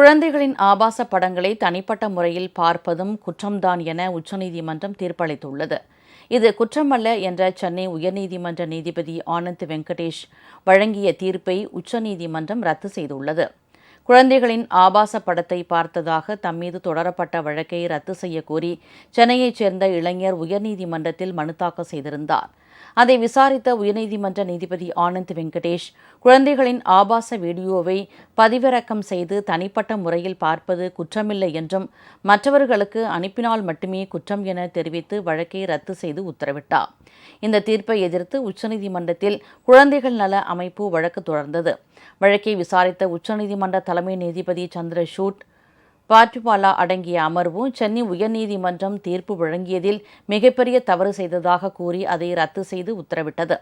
குழந்தைகளின் ஆபாச படங்களை தனிப்பட்ட முறையில் பார்ப்பதும் குற்றம்தான் என உச்சநீதிமன்றம் தீர்ப்பளித்துள்ளது. இது குற்றமல்ல என்ற சென்னை உயர்நீதிமன்ற நீதிபதி ஆனந்த் வெங்கடேஷ் வழங்கிய தீர்ப்பை உச்சநீதிமன்றம் ரத்து செய்துள்ளது. குழந்தைகளின் ஆபாச படத்தை பார்த்ததாக தம்மீது தொடரப்பட்ட வழக்கை ரத்து செய்ய கோரி சென்னையைச் சேர்ந்த இளைஞர் உயர்நீதிமன்றத்தில் மனு தாக்கல் செய்திருந்தார். அதை விசாரித்த உயர்நீதிமன்ற நீதிபதி ஆனந்த் வெங்கடேஷ் குழந்தைகளின் ஆபாச வீடியோவை பதிவிறக்கம் செய்து தனிப்பட்ட முறையில் பார்ப்பது குற்றமில்லை என்றும் மற்றவர்களுக்கு அனுப்பினால் மட்டுமே குற்றம் என தெரிவித்து வழக்கை ரத்து செய்து உத்தரவிட்டார். இந்த தீர்ப்பை எதிர்த்து உச்சநீதிமன்றத்தில் குழந்தைகள் நல அமைப்பு வழக்கு தொடர்ந்தது. வழக்கை விசாரித்த உச்சநீதிமன்ற தலைமை நீதிபதி சந்திரசூட் பாட்டுபாலா அடங்கிய அமர்வு சென்னை உயர்நீதிமன்றம் தீர்ப்பு வழங்கியதில் மிகப்பெரிய தவறு செய்ததாக கூறி அதை ரத்து செய்து உத்தரவிட்டது.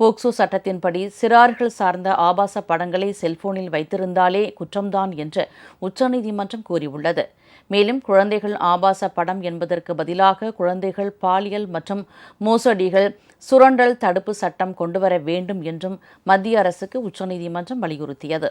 போக்சோ சட்டத்தின்படி சிறார்கள் சார்ந்த ஆபாச படங்களை செல்போனில் வைத்திருந்தாலே குற்றம்தான் என்று உச்சநீதிமன்றம் கூறியுள்ளது. மேலும் குழந்தைகள் ஆபாச படம் என்பதற்கு பதிலாக குழந்தைகள் பாலியல் மற்றும் மோசடிகள் சுரண்டல் தடுப்பு சட்டம் கொண்டுவர வேண்டும் என்றும் மத்திய அரசுக்கு உச்சநீதிமன்றம் வலியுறுத்தியது.